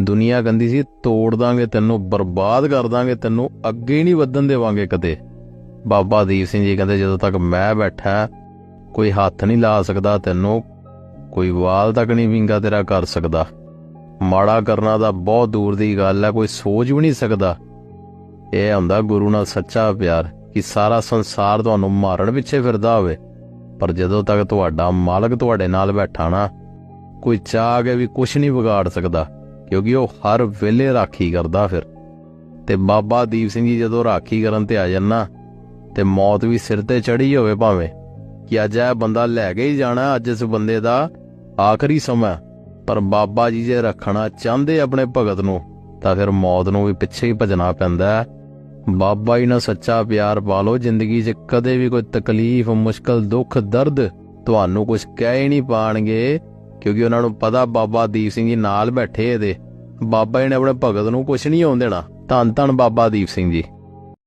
ਦੁਨੀਆ ਗੰਦੀ ਸੀ, ਤੋੜ ਦਾਂਗੇ ਤੈਨੂੰ, ਬਰਬਾਦ ਕਰ ਦਾਂਗੇ ਤੈਨੂੰ, ਅੱਗੇ ਨਹੀਂ ਵਧਣ ਦੇਵਾਂਗੇ ਕਦੇ। ਬਾਬਾ ਦੀਪ ਸਿੰਘ ਜੀ ਕਹਿੰਦੇ, ਜਦੋਂ ਤੱਕ ਮੈਂ ਬੈਠਾ, ਕੋਈ ਹੱਥ ਨਹੀਂ ਲਾ ਸਕਦਾ ਤੈਨੂੰ, ਕੋਈ ਵਾਲ ਤੱਕ ਨਹੀਂ ਵਿੰਗਾ ਤੇਰਾ ਕਰ ਸਕਦਾ। ਮਾੜਾ ਕਰਨਾ ਤਾਂ ਬਹੁਤ ਦੂਰ ਦੀ ਗੱਲ ਹੈ, ਕੋਈ ਸੋਚ ਵੀ ਨਹੀਂ ਸਕਦਾ। ਇਹ ਹੁੰਦਾ ਗੁਰੂ ਨਾਲ ਸੱਚਾ ਪਿਆਰ, ਕਿ ਸਾਰਾ ਸੰਸਾਰ ਤੁਹਾਨੂੰ ਮਾਰਨ ਪਿੱਛੇ ਫਿਰਦਾ ਹੋਵੇ। ਪਰ ਜਦੋਂ ਤੱਕ ਤੁਹਾਡਾ ਮਾਲਕ ਤੁਹਾਡੇ ਨਾਲ ਬੈਠਾ ਨਾ, ਕੋਈ ਚਾਹ ਕੇ ਵੀ ਕੁਝ ਨਹੀਂ ਵਿਗਾੜ ਸਕਦਾ। ਕਿਉਂਕਿ ਉਹ ਹਰ ਵੇਲੇ ਰਾਖੀ ਕਰਦਾ ਫਿਰ। ਤੇ ਬਾਬਾ ਦੀਪ ਸਿੰਘ ਜੀ ਜਦੋਂ ਰਾਖੀ ਕਰਨ ਤੇ ਆ ਜਾਣਾ, ਤੇ ਮੌਤ ਵੀ ਸਿਰ ਤੇ ਚੜੀ ਹੋਵੇ ਭਾਵੇਂ, ਕਿ ਅੱਜ ਇਹ ਬੰਦਾ ਲੈ ਕੇ ਹੀ ਜਾਣਾ ਅੱਜ ਇਸ ਬੰਦੇ ਦਾ ਆਖਰੀ ਸਮਾਂ ਪਰ ਬਾਬਾ ਜੀ ਜੇ ਰੱਖਣਾ ਚਾਹੁੰਦੇ ਆਪਣੇ ਭਗਤ ਨੂੰ, ਤਾਂ ਫਿਰ ਮੌਤ ਨੂੰ ਵੀ ਪਿੱਛੇ ਹੀ ਭਜਣਾ ਪੈਂਦਾ ਬਾਬਾ ਜੀ ਨਾਲ ਸੱਚਾ ਪਿਆਰ ਪਾ ਲਓ ਜ਼ਿੰਦਗੀ 'ਚ ਕਦੇ ਵੀ ਕੋਈ ਤਕਲੀਫ, ਮੁਸ਼ਕਲ, ਦੁੱਖ, ਦਰਦ ਤੁਹਾਨੂੰ ਕੁਝ ਕਹਿ ਹੀ ਨਹੀਂ ਪਾਣਗੇ। ਕਿਉਂਕਿ ਉਹਨਾਂ ਨੂੰ ਪਤਾ ਬਾਬਾ ਦੀਪ ਸਿੰਘ ਜੀ ਨਾਲ ਬੈਠੇ ਇਹਦੇ। ਬਾਬਾ ਜੀ ਨੇ ਆਪਣੇ ਭਗਤ ਨੂੰ ਕੁਝ ਨਹੀਂ ਹੋਣ ਦੇਣਾ। ਧੰਨ ਧੰਨ ਬਾਬਾ ਦੀਪ ਸਿੰਘ ਜੀ।